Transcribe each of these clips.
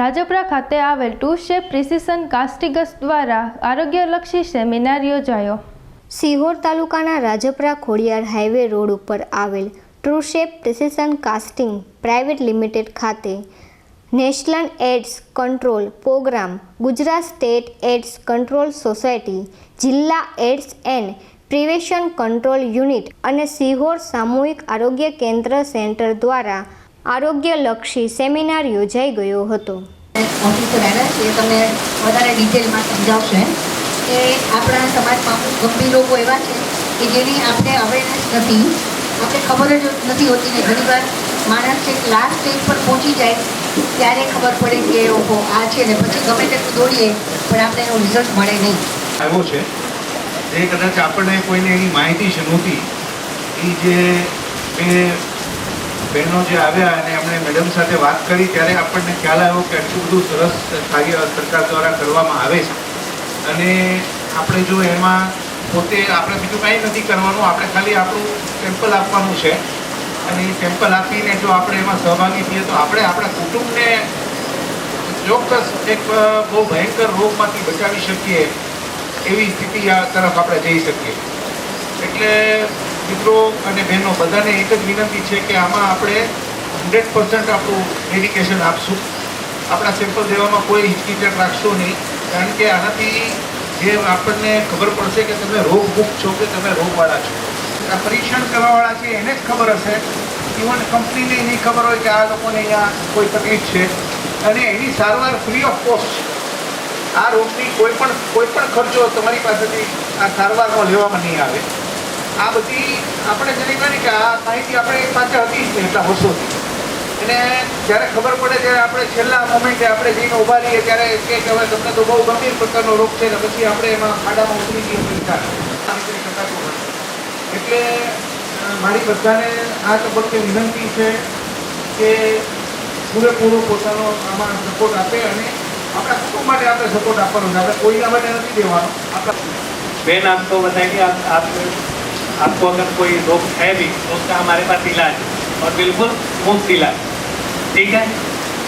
રાજપરા ખાતે આવેલ two shape precision કાસ્ટિગસ દ્વારા આરોગ્યલક્ષી સેમિનાર યોજાયો. સિહોર તાલુકાના રાજપરા ખોડિયાર હાઈવે રોડ ઉપર આવેલ Trushape precision casting private limited ખાતે national AIDS control programme, Gujarat state AIDS control society, જિલ્લા AIDS and prevention control unit અને સિહોર સામૂહિક આરોગ્ય કેન્દ્ર સેન્ટર દ્વારા આરોગ્યલક્ષી સેમિનાર યોજાઈ ગયો હતો. ઓફિસર આવ્યા છે એ તમને વધારે ડિટેલમાં સમજાવશે. કે આપણા સમાજમાં ગંભીર લોકો એવા છે કે જેની આપણે અવેરનેસ નથી. આપણે ખબર જ નથી હોતી ને, ઘણીવાર માણસ એક લાસ્ટ સ્ટેજ પર પહોંચી જાય, ત્યારે ખબર પડે કે, ઓહો, આ છે ને, પછી ગમે તેટલું દોડીએ, પણ આપણે એનું રિઝલ્ટ મળે નહીં. આવ્યો છે. એ કદાચ આપણને કોઈને એની માહિતી છે નહોતી. એ જે બે બહેનો જે આવ્યા અને એમણે મેડમ સાથે વાત કરી, ત્યારે આપણને ખ્યાલ આવ્યો કે આટલું બધું સરસ કાર્ય સરકાર દ્વારા કરવામાં આવે છે. અને આપણે જો એમાં પોતે, આપણે બીજું કાંઈ નથી કરવાનું, આપણે ખાલી આપણું સેમ્પલ આપવાનું છે. અને એ સેમ્પલ આપીને જો આપણે એમાં સહભાગી થઈએ, તો આપણે આપણા કુટુંબને ચોક્કસ એક બહુ ભયંકર રોગમાંથી બચાવી શકીએ એવી સ્થિતિ તરફ આપણે જઈ શકીએ. એટલે મિત્રો અને બહેનો, બધાને એક જ વિનંતી છે કે આમાં આપણે હંડ્રેડ પર્સન્ટ આપણું ડેડિકેશન આપશું. આપણા સેમ્પલ દેવામાં કોઈ હિચકિચાટ રાખશો નહીં. કારણ કે આનાથી જે આપણને ખબર પડશે કે તમે રોગમુક્ત છો કે તમે રોગવાળા છો. આ પરીક્ષણ કરવાવાળા છે, એને જ ખબર હશે. ઇવન કંપનીને નહીં ખબર હોય કે આ લોકોને અહીંયા કોઈ તકલીફ છે. અને એની સારવાર ફ્રી ઓફ કોસ્ટ આ રોગની કોઈ પણ કોઈ પણ ખર્ચો તમારી પાસેથી આ સારવારમાં લેવામાં નહીં આવે. આ બધી આપણે જેની ગણી કે આ માહિતી આપણે પાસે હતી જ નહીં એટલા વર્ષોથી. અને જ્યારે ખબર પડે ત્યારે આપણે છેલ્લા મોમેન્ટે આપણે જઈને ઊભા રહીએ ત્યારે કે હવે તમને તો બહુ ગંભીર પ્રકારનો રોગ છે ને પછી આપણે એમાં ખાડામાં ઉતરી જઈએ એટલે મારી બધાને આ તબક્કે વિનંતી છે કે પૂરેપૂરો પોતાનો આમાં સપોર્ટ આપે અને આપણા કુટુંબ માટે આપણે સપોર્ટ આપવાનો છે. આપણે કોઈના માટે નથી દેવાનો. આપણા બેન, આપ તો બધા કે આપ आपको अगर कोई रोग है भी तो उसका हमारे पास इलाज है, और बिल्कुल मुफ़्त इलाज ठीक है?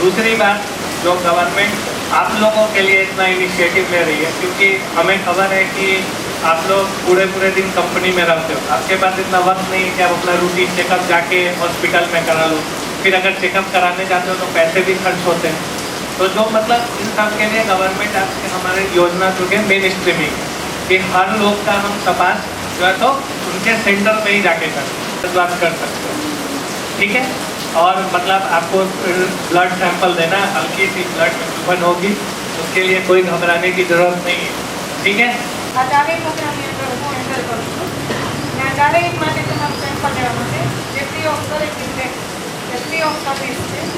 दूसरी बात जो गवर्नमेंट आप लोगों के लिए इतना इनिशिएटिव ले रही है, क्योंकि हमें खबर है कि आप लोग पूरे पूरे दिन कंपनी में रहते हो। आपके पास इतना वक्त नहीं है कि आप अपना रूटीन चेकअप जाके हॉस्पिटल में करा लो। फिर अगर चेकअप कराने जाते हो तो पैसे भी खर्च होते हैं। तो जो मतलब इन सब के लिए गवर्नमेंट आपके, हमारे योजना है मेन स्ट्रीमिंग कि हर लोग का हम तपास जो है तो उनके सेंटर में ही जाके कर बात कर सकते हो ठीक है और मतलब आपको ब्लड सैंपल देना है हल्की सी ब्लड ट्रांसफर होगी उसके लिए कोई घबराने की जरूरत नहीं है ठीक है આ ચારેય પ્રોગ્રામની અંદર હું એન્ટર કરું છું અને આ ચારેય માટે તમારું સેમ્પલ લેવા માટે જે ફ્રી ઓફ દરેક રીતે જે ફ્રી ઓફ સર્વિસ છે અ,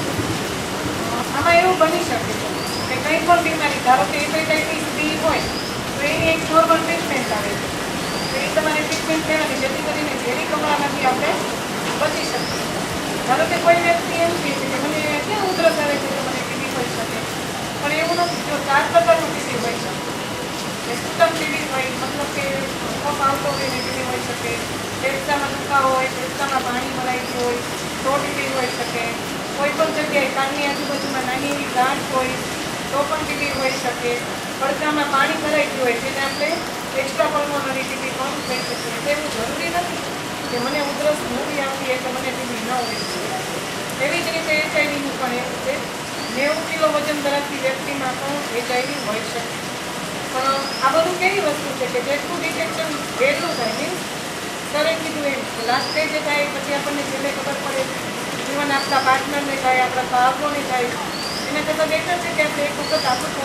આમાં એવું બની શકે છે કે કંઈ પણ બીમારી ધારો કે હેપેટાઇટિસ બી હોય તો એની એક નોર્મલ ટ્રીટમેન્ટ આવે છે તો એ તમારે ટ્રીટમેન્ટ જેથી કરીને ઝેરી કમળામાંથી આપણે બચી શકીએ ધારો કે કોઈ વ્યક્તિ એમ કહે છે કે મને ક્યાં ઉધરસ આવે છે તો મને ટીબી હોઈ શકે. પણ એવું નથી, જો ચાર પ્રકારનું ટીબી હોઈ શકે. સિસ્ટમ ટીબી હોય, મતલબ કે કફ આવતો હોય ને ટીબી હોઈ શકે. ફેફસામાં દુખાવો હોય, ફેફસામાં પાણી ભરાઈ હોય, તો ટીબી હોઈ શકે. કોઈ પણ જગ્યાએ કાનની આજુબાજુમાં નાની એવી ગાંઠ હોય, તો પણ ટીબી હોઈ શકે. પડકામાં પાણી ભરાઈ ગયું હોય જેને આપણે એક્સ્ટ્રા પલ્મોનરી ટીબી કહી શકીએ તેવું જરૂરી નથી કે મને ઉધરસ મૂવી આવતી, એટલે મને ટીબી ન હોવી જોઈએ. એવી જ રીતે એચઆઈવીનું પણ એવું છે. નેવું કિલો વજન ધરાવતી વ્યક્તિમાં પણ એચઆઈવી હોઈ શકે પણ આ બધું કેવી વસ્તુ છે કે જેટલું ડિટેક્શન વહેલું થાય મીન્સ સરે કીધું એમ લાસ્ટ સ્ટેજે થાય પછી આપણને છેલ્લે ખબર પડે. જીવન આપણા પાર્ટનરને થાય, આપણા સાહબોને થાય. આપણે આપણું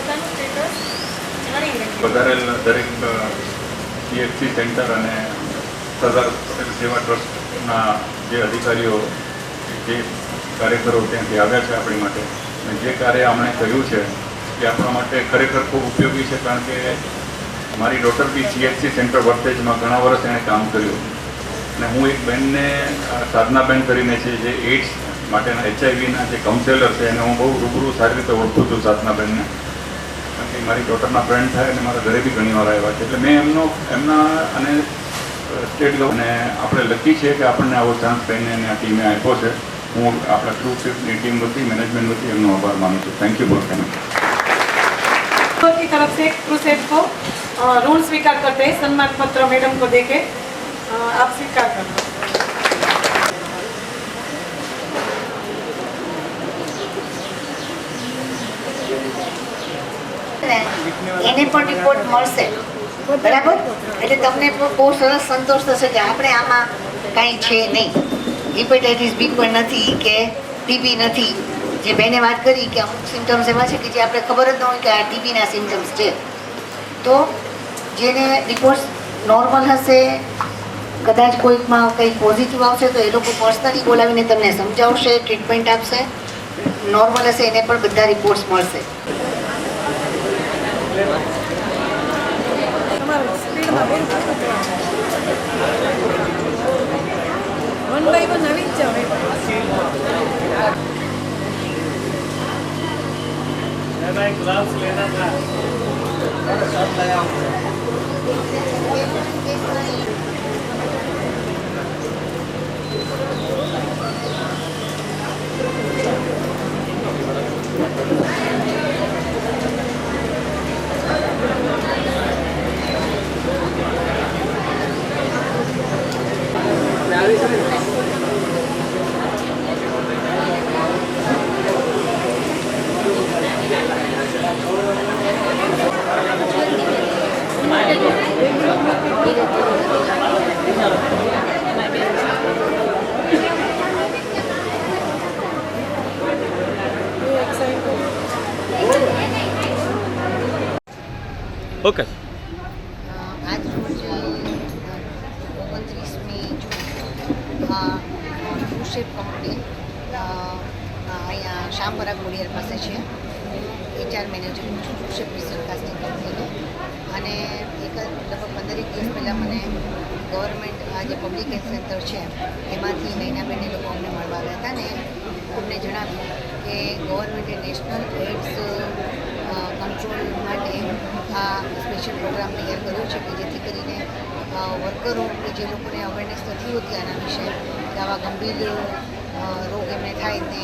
વધારેલ દરેક સીએચસી સેન્ટર અને સરદાર ટ્રસ્ટના જે અધિકારીઓ, જે કાર્યકરો ત્યાંથી આવ્યા છે આપણી માટે, અને જે કાર્ય અમણે કર્યું છે, એ આપણા માટે ખરેખર ખૂબ ઉપયોગી છે, કારણ કે મારી ડોટર બી સીએચસી સેન્ટર વર્તેજમાં ઘણા વર્ષ એણે કામ કર્યું. અને હું એક બેનને સાધના સાધનાબેન કરીને છે, જે એડ્સ માટેના એચઆઈવીના જે કાઉન્સેલર છે એને હું બહુ રૂબરૂ સારી રીતે ઓળખું છું સાધનાબેનને કારણ કે મારી ડોટરના ફ્રેન્ડ થાય અને મારા ઘરે બી ઘણી વાર આવ્યા છે એટલે મેં એમનો એમના અને સ્ટેટ ગવર્મેન્ટ આપણે લકી છે કે આપણને આવો ચાન્સ બેનને અને આ ટીમે આપ્યો છે હું આપણા ટ્રુ શિફ્ટની ટીમ વતી મેનેજમેન્ટ વતી એમનો આભાર માનું છું થેન્ક યુ ફોર કમિંગ की तरफ से क्रूसेट को अ, ऋण स्वीकार करते हैं सम्मान पत्र मैडम को देके अ, आप स्वीकार कर ને એને પણ રિપોર્ટ મળશે. બરાબર? એટલે તમને બહુ સરસ સંતોષ થશે કે આપણે આમાં કાંઈ છે નહીં. હિપેટાઇટિસ બી પણ નથી કે ટીબી નથી. જે બેને વાત કરી કે અમુક સિમ્ટમ્સ એવા છે કે જે આપણે ખબર જ ન હોય કે આ ટીબીના સિમ્ટમ્સ છે. તો જેને રિપોર્ટ્સ નોર્મલ હશે, કદાચ કોઈકમાં કંઈ પોઝિટિવ આવશે તો એ લોકો પર્સનલી બોલાવીને તમને સમજાવશે ટ્રીટમેન્ટ આપશે. નોર્મલ હશે, એને પણ બધા રિપોર્ટ્સ મળશે. વન બાય વન આવી જ જાવ ગ્લાસ લેના હતા ઓકે આજ રોજ ઓગણત્રીસમી જૂન કૃષિપ કંપની અહીંયા શામપરા ગોડિયર પાસે છે એચઆર મેનેજર છું કૃષિપ રિસર્ચ કાસ્ટિંગ કંપનીનો અને એક લગભગ પંદરેક દિવસ પહેલાં મને ગવર્મેન્ટ આ જે પબ્લિક હેલ્થ સેન્ટર છે, એમાંથી નૈનાબેન એ લોકો અમને મળવા આવ્યા હતા ને અમને જણાવ્યું કે ગવર્મેન્ટે નેશનલ એડ્સ કંટ્રોલ માટે આ સ્પેશિયલ પ્રોગ્રામ તૈયાર કર્યો છે કે જેથી કરીને વર્કરો કે જે લોકોને અવેરનેસ નથી હોતી આના વિશે, કે આવા ગંભીર રોગ એમને થાય ને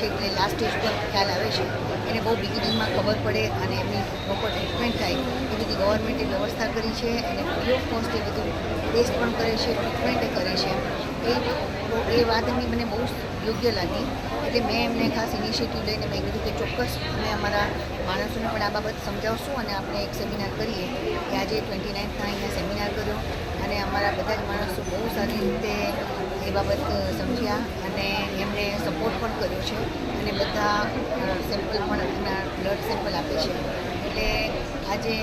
અ, એટલે લાસ્ટ સ્ટેજ પર ખ્યાલ આવે છે. એને બહુ બિગિનિંગમાં ખબર પડે અને એમની પ્રોપર ટ્રીટમેન્ટ થાય. એ બધી ગવર્મેન્ટે વ્યવસ્થા કરી છે અને ફ્રી ઓફ કોસ્ટ એ બધું ટેસ્ટ પણ કરે છે ટ્રીટમેન્ટ કરે છે. એ એ વાત એમની મને બહુ યોગ્ય લાગી. એટલે મેં એમને ખાસ ઇનિશિયેટિવ લઈને મેં કીધું કે ચોક્કસ અમે અમારા માણસોને પણ આ બાબત સમજાવશું અને આપણે એક સેમિનાર કરીએ કે આજે ટ્વેન્ટી નાઇન્થના અહીંયા સેમિનાર કર્યો અને અમારા બધા જ માણસો બહુ સારી રીતે એ બાબત સમજ્યા અને એમણે સપોર્ટ પણ કર્યો છે અને બધા સેમ્પલ પણ એમના બ્લડ સેમ્પલ આપે છે. એટલે આજે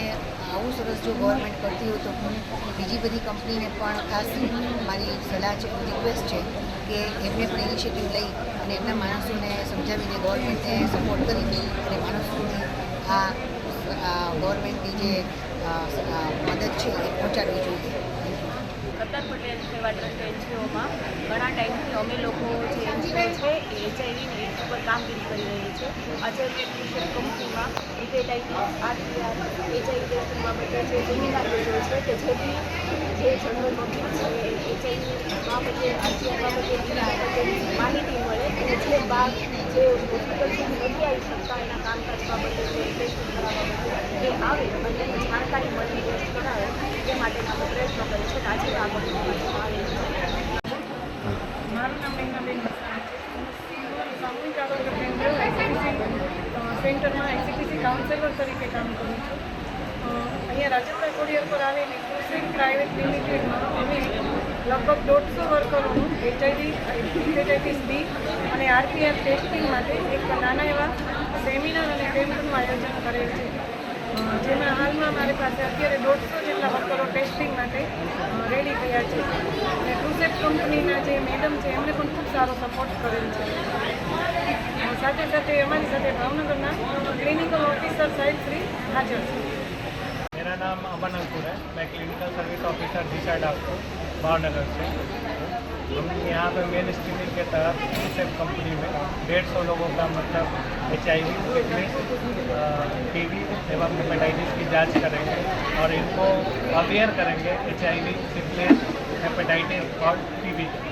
આવું સરસ જો ગવર્મેન્ટ કરતી હોય તો હું બીજી બધી કંપનીને પણ ખાસ મારી સલાહ છે રિક્વેસ્ટ છે કે એમને પણ ઇનિશિયેટિવ લઈ અને એમના માણસોને સમજાવીને ગવર્મેન્ટને સપોર્ટ કરી અને માણસોને આ ગવર્મેન્ટની જે મદદ છે એ પહોંચાડવી જોઈએ. સરદાર પટેલ સેવા ટ્રસ્ટ એનજીઓમાં ઘણા ટાઈમથી અમે લોકો જે એનજીઓ છે એ એચઆઈવી એડ્સ ઉપર કામગીરી કરી રહી છે. અમે ક્રિકેટ કંપનીમાં હિપેટાઇટિસ આરટીઆર, એચઆઈવી ટેસ્ટ બાબતે જે સેમિનાર યોજ્યો છે કે જેથી જે જનરલ પબ્લિક છે એચઆઈવી બાબતે આરટીઆર બાબતે માહિતી મળે અને જે બાદ જે હોસ્પિટલ સુધી નથી આવી શકતા એના કામકાજ બાબતે જે ટેસ્ટ કરાવવા બાબતે એ આવે અને જાણકારી મળે માટેના પ્રયત્નો કરે છે મારું નામ હું સામૂહિક આરોગ્ય કેન્દ્ર સેન્ટરમાં એક્ઝિક્યુટિવ કાઉન્સેલર તરીકે કામ કરું છું. અહીંયા રાજેન્દ્ર કોડિયર પર આવેલી કૃષિ પ્રાઇવેટ લિમિટેડમાં અમે લગભગ દોઢસો વર્કરોનું એચઆઈવી હિપેટાઇટિસ બી અને આરપીએફ ટેસ્ટિંગ માટે એક નાના એવા સેમિનાર અને કેમ્પનું આયોજન કરેલ છે. જેમાં હાલમાં મારી પાસે અત્યારે દોઢસો જેટલા વર્કરો ટેસ્ટિંગ માટે રેડી થયા છે અને ક્રુસેટ કંપનીના જે મેડમ છે એમણે પણ ખૂબ સારો સપોર્ટ કરેલ છે અ, સાથે સાથે અમારી સાથે ભાવનગરના ક્લિનિકલ ઓફિસર સાહેબ શ્રી હાજર છે मेरा नाम अमन अंकुर है मैं clinical service officer Disha doctor Bhavnagar से हम यहाँ पर मेन स्क्रीनिंग के तहत यूनिसेफ कंपनी में डेढ़ सौ लोगों का मतलब H I V fitness T B एवं हेपेटाइटिस की जाँच करेंगे और इनको अवेयर करेंगे H I V fitness hepatitis और टी वी